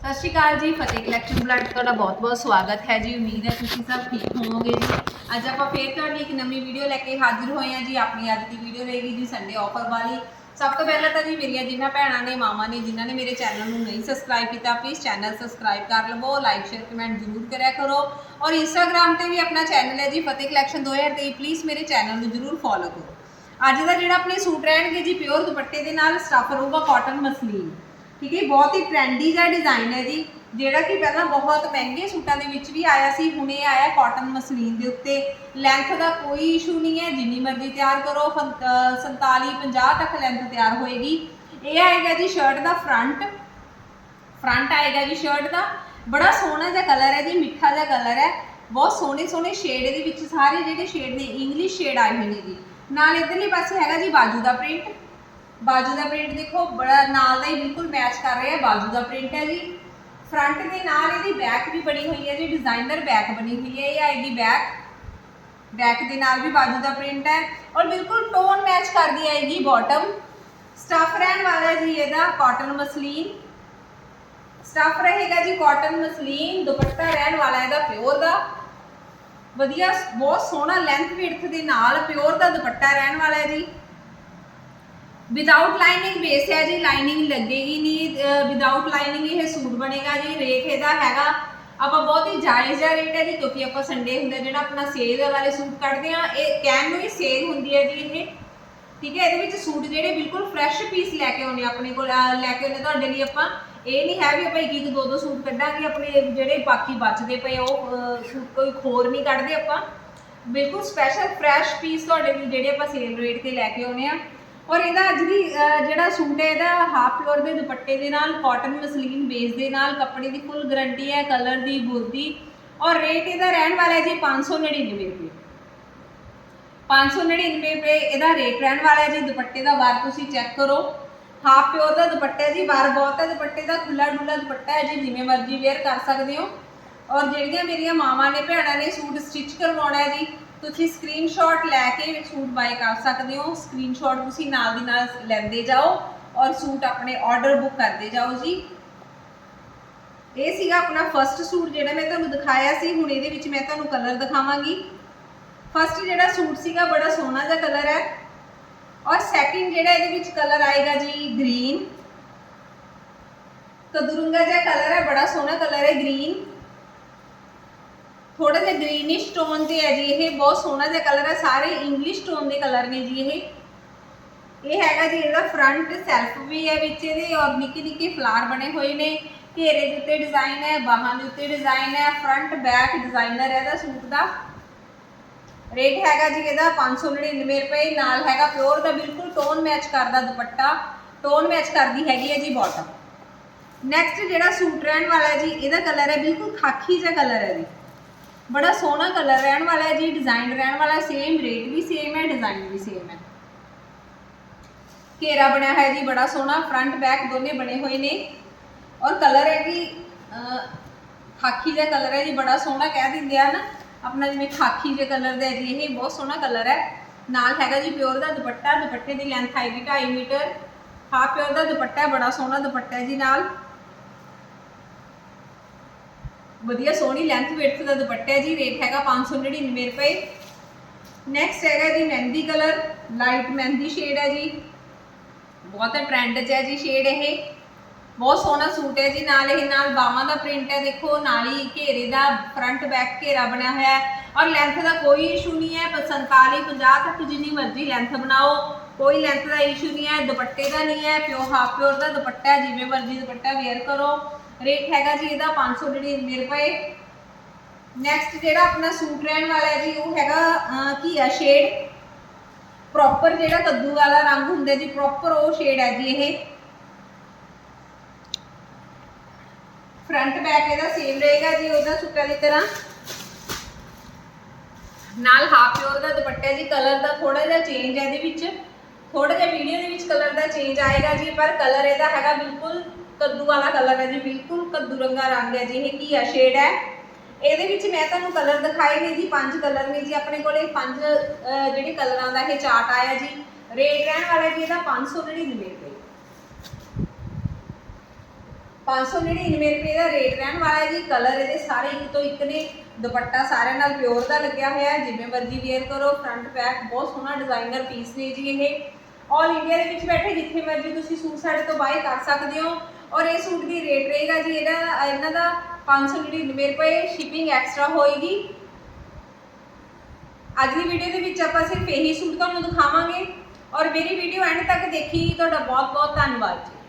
ਸਤਿ ਸ਼੍ਰੀ ਅਕਾਲ ਜੀ, ਫਤਿਹ collection blood ਤੁਹਾਡਾ ਬਹੁਤ-ਬਹੁਤ ਸਵਾਗਤ ਹੈ ਜੀ। ਉਮੀਦ ਹੈ ਤੁਸੀਂ ਸਭ ਠੀਕ ਹੋਵੋਗੇ ਜੀ। ਅੱਜ ਆਪਾਂ ਫੇਰ ਤੁਹਾਡੀ ਇੱਕ ਨਵੀਂ ਵੀਡੀਓ ਲੈ ਕੇ ਹਾਜ਼ਰ ਹੋਏ ਹਾਂ ਜੀ, ਆਪਣੀ ਅੱਜ ਦੀ ਵੀਡੀਓ ਰਹੇਗੀ ਜੀ ਸੰਡੇ ਆਫਰ ਵਾਲੀ। ਸਭ ਤੋਂ ਪਹਿਲਾਂ ਤਾਂ ਜੀ, ਮੇਰੀਆਂ ਜਿਨ੍ਹਾਂ ਭੈਣਾਂ ਨੇ, ਮਾਵਾਂ ਨੇ, ਜਿਨ੍ਹਾਂ ਨੇ ਮੇਰੇ ਚੈਨਲ ਨੂੰ ਨਹੀਂ ਸਬਸਕ੍ਰਾਈਬ ਕੀਤਾ ਪਲੀਜ਼ ਚੈਨਲ ਸਬਸਕ੍ਰਾਈਬ ਕਰ ਲਵੋ ਲਾਈਕ ਸ਼ੇਅਰ ਕਮੈਂਟ ਜ਼ਰੂਰ ਕਰਿਆ ਕਰੋ। ਔਰ ਇੰਸਟਾਗ੍ਰam ਤੇ ਵੀ ਆਪਣਾ ਚੈਨਲ ਹੈ ਜੀ, ਫਤਿਹ ਕਲੈਕਸ਼ਨ 2023 ਪਲੀਜ਼ ਮੇਰੇ ਚੈਨਲ ਨੂੰ ਜ਼ਰੂਰ ਫੋਲੋ ਕਰੋ। ਅੱਜ ਦਾ ਜਿਹੜਾ ਆਪਣੇ ਸੂਟ ਰਹਿਣਗੇ ਜੀ ਪਿਓਰ ਦੁਪੱਟੇ ਦੇ ਨਾਲ ਸਟਫ ਰਹੂਗਾ ਕਾਟਨ ਮਸਲੀਨ ਠੀਕ ਹੈ, ਬਹੁਤ ਹੀ ਟ੍ਰੈਂਡੀ ਜਿਹਾ ਡਿਜ਼ਾਈਨ ਹੈ ਜੀ, ਜਿਹੜਾ ਕਿ ਪਹਿਲਾਂ ਬਹੁਤ ਮਹਿੰਗੇ ਸੂਟਾਂ ਦੇ ਵਿੱਚ ਵੀ ਆਇਆ ਸੀ, ਹੁਣ ਇਹ ਆਇਆ ਕਾਟਨ ਮਸਲੀਨ ਦੇ ਉੱਤੇ। ਲੈਂਥ ਦਾ ਕੋਈ ਇਸ਼ੂ ਨਹੀਂ ਹੈ, ਜਿੰਨੀ ਮਰਜ਼ੀ ਤਿਆਰ ਕਰੋ 47 50 ਤੱਕ ਲੈਂਥ ਤਿਆਰ ਹੋਏਗੀ। ਇਹ ਆਏਗਾ ਜੀ ਸ਼ਰਟ ਦਾ ਫਰੰਟ ਫਰੰਟ ਆਏਗਾ ਜੀ ਸ਼ਰਟ ਦਾ। ਬੜਾ ਸੋਹਣਾ ਜਿਹਾ ਕਲਰ ਹੈ ਜੀ, ਮਿੱਠਾ ਜਿਹਾ ਕਲਰ ਹੈ। ਬਹੁਤ ਸੋਹਣੇ ਸੋਹਣੇ ਸ਼ੇਡ ਇਹਦੇ ਵਿੱਚ ਸਾਰੇ ਜਿਹੜੇ ਸ਼ੇਡ ਨੇ ਇੰਗਲਿਸ਼ ਸ਼ੇਡ ਆਏ ਹੋਏ ਨੇ ਜੀ। ਨਾਲ ਇਧਰਲੇ ਪਾਸੇ ਹੈਗਾ ਜੀ ਬਾਜੂ ਦਾ ਪ੍ਰਿੰਟ ਬਾਜੂ ਦਾ ਪ੍ਰਿੰਟ ਦੇਖੋ, ਬੜਾ ਨਾਲ ਦਾ ਹੀ ਬਿਲਕੁਲ ਮੈਚ ਕਰ ਰਿਹਾ ਹੈ, ਬਾਜੂ ਦਾ ਪ੍ਰਿੰਟ ਹੈ ਜੀ। ਫਰੰਟ ਦੇ ਨਾਲ ਇਹਦੀ ਬੈਕ ਵੀ ਬਣੀ ਹੋਈ ਹੈ ਜੀ ਡਿਜ਼ਾਈਨਰ ਬੈਕ ਬਣੀ ਹੋਈ ਹੈ ਇਹ ਆਏਗੀ ਬੈਕ ਬੈਕ ਦੇ ਨਾਲ ਵੀ ਬਾਜੂ ਦਾ ਪ੍ਰਿੰਟ ਹੈ ਔਰ ਬਿਲਕੁਲ ਟੋਨ ਮੈਚ ਕਰਦੀ ਆਏਗੀ ਬਾਟਮ ਸਟਫ ਰਹਿਣ ਵਾਲਾ ਜੀ ਇਹਦਾ ਕਾਟਨ ਮਸਲੀਨ। ਸਟਫ ਰਹੇਗਾ ਜੀ ਕਾਟਨ ਮਸਲੀਨ, ਦੁਪੱਟਾ ਰਹਿਣ ਵਾਲਾ ਇਹਦਾ ਪਿਓਰ ਦਾ। ਵਧੀਆ, ਬਹੁਤ ਸੋਹਣਾ ਲੈਂਥ ਵਿਡਥ ਦੇ ਨਾਲ ਪਿਓਰ ਦਾ ਦੁਪੱਟਾ ਰਹਿਣ ਵਾਲਾ ਹੈ ਜੀ। ਵਿਦਆਊਟ ਲਾਈਨਿੰਗ ਬੇਸ ਹੈ ਜੀ ਲਾਈਨਿੰਗ ਲੱਗੇਗੀ ਨਹੀਂ ਵਿਦਆਊਟ ਲਾਈਨਿੰਗ ਇਹ ਸੂਟ ਬਣੇਗਾ ਜੀ ਰੇਟ ਇਹਦਾ ਹੈਗਾ। ਆਪਾਂ ਬਹੁਤ ਹੀ ਜਾਇਜ਼ ਜਿਹਾ ਰੇਟ ਹੈ ਜੀ, ਕਿਉਂਕਿ ਆਪਾਂ ਸੰਡੇ ਹੁੰਦਾ ਜਿਹੜਾ ਆਪਣਾ ਸੇਲ ਵਾਲੇ ਸੂਟ ਕੱਢਦੇ ਆ ਇਹ ਕਹਿਣ ਨੂੰ ਹੀ ਸੇਲ ਹੁੰਦੀ ਹੈ ਜੀ ਇਹ। ਠੀਕ ਹੈ, ਇਹਦੇ ਵਿੱਚ ਸੂਟ ਜਿਹੜੇ ਬਿਲਕੁਲ ਫਰੈਸ਼ ਪੀਸ ਲੈ ਕੇ ਆਉਣੇ ਆਪਣੇ ਕੋਲ ਲੈ ਕੇ ਆਉਣੇ ਤੁਹਾਡੇ ਲਈ ਆਪਾਂ। ਇਹ ਨਹੀਂ ਹੈ ਵੀ ਆਪਾਂ ਇੱਕ ਇੱਕ ਦੋ ਦੋ ਸੂਟ ਕੱਢਾਂਗੇ, ਆਪਣੇ ਜਿਹੜੇ ਬਾਕੀ ਬਚਦੇ ਪਏ ਉਹ ਸੂਟ ਕੋਈ ਖੋਰ ਨਹੀਂ ਕੱਢਦੇ ਆਪਾਂ। ਬਿਲਕੁਲ ਸਪੈਸ਼ਲ ਫਰੈਸ਼ ਪੀਸ ਤੁਹਾਡੇ ਲਈ ਜਿਹੜੇ ਆਪਾਂ ਸੇਲ ਰੇਟ ਤੇ ਲੈ ਕੇ ਆਉਣੇ ਆ ਔਰ ਇਹਦਾ ਅੱਜ ਦੀ ਜਿਹੜਾ ਸੂਟ ਹੈ ਇਹਦਾ ਹਾਫ ਪਿਓਰ ਦੇ ਦੁਪੱਟੇ ਦੇ ਨਾਲ ਕਾਟਨ ਮਸਲੀਨ ਬੇਸ ਦੇ ਨਾਲ, ਕੱਪੜੇ ਦੀ ਫੁੱਲ ਗਾਰੰਟੀ ਹੈ ਕਲਰ ਦੀ, ਬੁਰਦੀ। ਔਰ ਰੇਟ ਇਹਦਾ ਰਹਿਣ ਵਾਲਾ ਹੈ ਜੀ 599 ਰੁਪਏ। 599 ਰੁਪਏ ਇਹਦਾ ਰੇਟ ਰਹਿਣ ਵਾਲਾ ਹੈ ਜੀ, ਦੁਪੱਟੇ ਦਾ ਵਾਰ ਤੁਸੀਂ ਚੈੱਕ ਕਰੋ। ਹਾਫ ਪਿਓਰ ਦਾ ਦੁਪੱਟਾ ਜੀ, ਵਾਰ ਬਹੁਤ ਹੈ, ਦੁਪੱਟੇ ਦਾ ਖੁੱਲਾ ਡੁੱਲਾ ਦੁਪੱਟਾ ਹੈ ਜੀ, ਜਿਵੇਂ ਮਰਜ਼ੀ ਵੇਅਰ ਕਰ ਸਕਦੇ ਹੋ। ਔਰ ਜਿਹੜੀਆਂ ਮੇਰੀਆਂ ਮਾਵਾਂ ਨੇ, ਭੈਣਾਂ ਨੇ ਸੂਟ ਸਟਿਚ ਕਰਵਾਉਣਾ ਹੈ ਜੀ ਤੁਸੀਂ ਸਕਰੀਨਸ਼ਾਟ ਲੈ ਕੇ ਸੂਟ ਬਾਏ ਕਰ ਸਕਦੇ ਹੋ। ਸਕਰੀਨਸ਼ਾਟ ਤੁਸੀਂ ਨਾਲ ਦੀ ਨਾਲ ਲੈਂਦੇ ਜਾਓ ਔਰ ਸੂਟ ਆਪਣੇ ਆਰਡਰ ਬੁੱਕ ਕਰਦੇ ਜਾਓ ਜੀ। ਇਹ ਸੀਗਾ ਆਪਣਾ ਫਰਸਟ ਸੂਟ ਜਿਹੜਾ ਮੈਂ ਤੁਹਾਨੂੰ ਦਿਖਾਇਆ ਸੀ। ਹੁਣ ਇਹਦੇ ਵਿੱਚ ਮੈਂ ਤੁਹਾਨੂੰ ਕਲਰ ਦਿਖਾਵਾਂਗੀ। ਫਸਟ ਜਿਹੜਾ ਸੂਟ ਸੀਗਾ ਬੜਾ ਸੋਹਣਾ ਜਿਹਾ ਕਲਰ ਹੈ। ਔਰ ਸੈਕਿੰਡ ਜਿਹੜਾ ਇਹਦੇ ਵਿੱਚ ਕਲਰ ਆਏਗਾ ਜੀ ਗ੍ਰੀਨ ਕਦਰੁੰਗਾ ਜਿਹਾ ਕਲਰ ਹੈ, ਬੜਾ ਸੋਹਣਾ ਕਲਰ ਹੈ ਗ੍ਰੀਨ ਥੋੜਾ ਜਿਹਾ ਗ੍ਰੀਨਿਸ਼ ਟੋਨ ਤੇ ਹੈ ਜੀ ਇਹ, ਬਹੁਤ ਸੋਹਣਾ ਜਿਹਾ ਕਲਰ ਹੈ, ਸਾਰੇ ਇੰਗਲਿਸ਼ ਟੋਨ ਦੇ ਕਲਰ ਨੇ ਜੀ ਇਹ। ਇਹ ਹੈਗਾ ਜੀ ਇਹਦਾ ਫਰੰਟ ਸੈਲਫ ਵੀ ਹੈ ਵਿੱਚ ਇਹਦੇ ਔਰ ਨਿੱਕੇ ਨਿੱਕੇ ਫਲਾਰ ਬਣੇ ਹੋਏ ਨੇ। ਘੇਰੇ ਦੇ ਉੱਤੇ ਡਿਜ਼ਾਈਨ ਹੈ, ਬਾਹਾਂ ਦੇ ਉੱਤੇ ਡਿਜ਼ਾਈਨ ਹੈ ਫਰੰਟ ਬੈਕ ਡਿਜ਼ਾਈਨਰ ਹੈ ਇਹਦਾ ਸੂਟ ਦਾ। ਰੇਟ ਹੈਗਾ ਜੀ ਇਹਦਾ 599 ਰੁਪਏ, ਨਾਲ ਹੈਗਾ ਪਿਓਰ ਦਾ ਬਿਲਕੁਲ ਟੋਨ ਮੈਚ ਕਰਦਾ ਦੁਪੱਟਾ। ਟੋਨ ਮੈਚ ਕਰਦੀ ਹੈਗੀ ਹੈ ਜੀ ਬਾਟਮ ਨੈਕਸਟ ਜਿਹੜਾ ਸੂਟ ਰਹਿਣ ਵਾਲਾ ਜੀ, ਇਹਦਾ ਕਲਰ ਹੈ ਬਿਲਕੁਲ ਖਾਕੀ ਜਿਹਾ ਕਲਰ ਹੈ ਜੀ। ਬੜਾ ਸੋਹਣਾ ਕਲਰ ਰਹਿਣ ਵਾਲਾ ਹੈ ਜੀ ਡਿਜ਼ਾਈਨ ਰਹਿਣ ਵਾਲਾ ਸੇਮ ਰੇਟ ਵੀ ਸੇਮ ਹੈ ਡਿਜ਼ਾਈਨ ਵੀ ਸੇਮ ਹੈ। ਘੇਰਾ ਬਣਿਆ ਹੋਇਆ ਜੀ ਬੜਾ ਸੋਹਣਾ ਫਰੰਟ ਬੈਕ ਦੋਨੇ ਬਣੇ ਹੋਏ ਨੇ। ਔਰ ਕਲਰ ਹੈ ਕਿ ਅਹ, ਖਾਕੀ ਜਿਹਾ ਕਲਰ ਹੈ ਜੀ ਬੜਾ ਸੋਹਣਾ ਕਹਿ ਦਿੰਦੇ ਆ ਨਾ। ਆਪਣਾ ਜਿਵੇਂ ਖਾਕੀ ਜਿਹਾ ਕਲਰ ਦਾ ਜੀ ਇਹ ਬਹੁਤ ਸੋਹਣਾ ਕਲਰ ਹੈ। ਨਾਲ ਹੈਗਾ ਜੀ ਪਿਓਰ ਦਾ ਦੁਪੱਟਾ ਦੁਪੱਟੇ ਦੀ ਲੈਂਥ ਆਏਗੀ 2.5 ਮੀਟਰ। ਹਾਫ ਪਿਓਰ ਦਾ ਦੁਪੱਟਾ ਬੜਾ ਸੋਹਣਾ ਦੁਪੱਟਾ ਜੀ ਨਾਲ। ਵਧੀਆ ਸੋਹਣੀ ਲੈਂਥ ਵਿਡਥ ਦਾ ਦੁਪੱਟਾ ਹੈ ਜੀ ਰੇਟ ਹੈਗਾ 599 ਰੁਪਏ। ਨੈਕਸਟ ਹੈਗਾ ਜੀ mehndi colour light mehndi shade ਹੈ ਜੀ। ਬਹੁਤ ਟ੍ਰੈਂਡ 'ਚ ਹੈ ਜੀ ਸ਼ੇਡ ਇਹ। ਬਹੁਤ ਸੋਹਣਾ ਸੂਟ ਹੈ ਜੀ, ਨਾਲ ਇਹ, ਨਾਲ ਬਾਹਾਂ ਦਾ ਪ੍ਰਿੰਟ ਹੈ, ਦੇਖੋ, ਨਾਲ ਹੀ ਘੇਰੇ ਦਾ ਫਰੰਟ ਬੈਕ ਘੇਰਾ ਬਣਿਆ ਹੋਇਆ ਹੈ। ਔਰ ਲੈਂਥ ਦਾ ਕੋਈ ਇਸ਼ੂ ਨਹੀਂ ਹੈ 47 50 ਤੱਕ ਜਿੰਨੀ ਮਰਜ਼ੀ ਲੈਂਥ ਬਣਾਓ। ਕੋਈ ਲੈਂਥ ਦਾ ਇਸ਼ੂ ਨਹੀਂ ਹੈ, ਦੁਪੱਟੇ ਦਾ ਨਹੀਂ ਹੈ ਪਿਓ ਹਾਫ ਪਿਓਰ ਦਾ ਦੁਪੱਟਾ ਜਿਵੇਂ ਮਰਜ਼ੀ ਦੁਪੱਟਾ ਵੇਅਰ ਕਰੋ। ਰੇਟ ਹੈਗਾ ਜੀ ਇਹਦਾ 599 ਰੁਪਏ। ਨੈਕਸਟ ਜਿਹੜਾ ਆਪਣਾ ਸੂਟ ਰਹਿਣ ਵਾਲਾ ਹੈ ਜੀ ਉਹ ਹੈਗਾ ਅਹ, ਘੀਆ ਸ਼ੇਡ ਪ੍ਰੋਪਰ ਜਿਹੜਾ ਕੱਦੂ ਵਾਲਾ ਰੰਗ ਹੁੰਦਾ ਜੀ ਪ੍ਰੋਪਰ ਉਹ ਸ਼ੇਡ ਹੈ ਜੀ ਇਹ। ਫਰੰਟ ਬੈਕ ਇਹਦਾ ਸੇਮ ਰਹੇਗਾ ਜੀ ਉਹਦਾ ਸੂਟਾਂ ਦੀ ਤਰ੍ਹਾਂ। ਨਾਲ ਹਾਫ ਪਿਓਰ ਦਾ ਦੁਪੱਟਾ ਜੀ ਕਲਰ ਦਾ ਥੋੜਾ ਜਿਹਾ ਚੇਂਜ ਹੈ ਇਹਦੇ ਵਿੱਚ। ਥੋੜਾ ਜਿਹਾ ਵੀਡੀਓ ਦੇ ਵਿੱਚ ਕਲਰ ਦਾ ਚੇਂਜ ਆਏਗਾ ਜੀ ਪਰ ਕਲਰ ਇਹਦਾ ਹੈਗਾ ਬਿਲਕੁਲ ਕੱਦੂ ਵਾਲਾ ਕਲਰ ਹੈ ਜੀ, ਬਿਲਕੁਲ ਕੱਦੂ ਰੰਗਾ ਰੰਗ ਹੈ ਜੀ, ਇਹ ਘੀਆ ਸ਼ੇਡ ਹੈ। ਇਹਦੇ ਵਿੱਚ ਮੈਂ ਤੁਹਾਨੂੰ ਕਲਰ ਦਿਖਾਏ ਨੇ ਜੀ, ਪੰਜ ਕਲਰ ਨੇ ਜੀ, ਆਪਣੇ ਕੋਲੇ ਪੰਜ ਜਿਹੜੇ ਕਲਰਾਂ ਦਾ ਇਹ ਚਾਰਟ ਆਇਆ ਜੀ। ਰੇਟ ਰਹਿਣ ਵਾਲਾ ਜੀ, ਇਹਦਾ 599 ਰੁਪਏ। 599 ਰੁਪਏ ਦਾ ਰੇਟ ਰਹਿਣ ਵਾਲਾ ਹੈ ਜੀ, ਕਲਰ ਇਹਦੇ ਸਾਰੇ ਇੱਕ ਤੋਂ ਇੱਕ ਨੇ। ਦੁਪੱਟਾ ਸਾਰਿਆਂ ਨਾਲ ਪਿਓਰ ਦਾ ਲੱਗਿਆ ਹੋਇਆ ਹੈ, ਜਿਵੇਂ ਮਰਜ਼ੀ ਵੇਅਰ ਕਰੋ ਫਰੰਟ ਬੈਕ ਬਹੁਤ ਸੋਹਣਾ ਡਿਜ਼ਾਈਨਰ ਪੀਸ ਨੇ ਜੀ ਇਹ। ਆਲ ਇੰਡੀਆ ਦੇ ਵਿੱਚ ਬੈਠੇ ਜਿੱਥੇ ਮਰਜ਼ੀ ਤੁਸੀਂ ਸੂਟ ਸਾਡੇ ਤੋਂ ਬਾਈ ਕਰ ਸਕਦੇ ਹੋ। ਔਰ ਇਹ ਸੂਟ ਦੀ ਰੇਟ ਰਹੇਗਾ ਜੀ, ਇਹਦਾ, ਇਹਨਾਂ ਦਾ 599 ਰੁਪਏ ਸ਼ਿਪਿੰਗ ਐਕਸਟਰਾ ਹੋਏਗੀ। ਅੱਜ ਦੀ ਵੀਡੀਓ ਦੇ ਵਿੱਚ ਆਪਾਂ ਸਿਰਫ ਇਹੀ ਸੂਟ ਤੁਹਾਨੂੰ ਦਿਖਾਵਾਂਗੇ। ਔਰ ਮੇਰੀ ਵੀਡੀਓ ਐਂਡ ਤੱਕ ਦੇਖੀ, ਤੁਹਾਡਾ ਬਹੁਤ ਬਹੁਤ ਧੰਨਵਾਦ ਜੀ।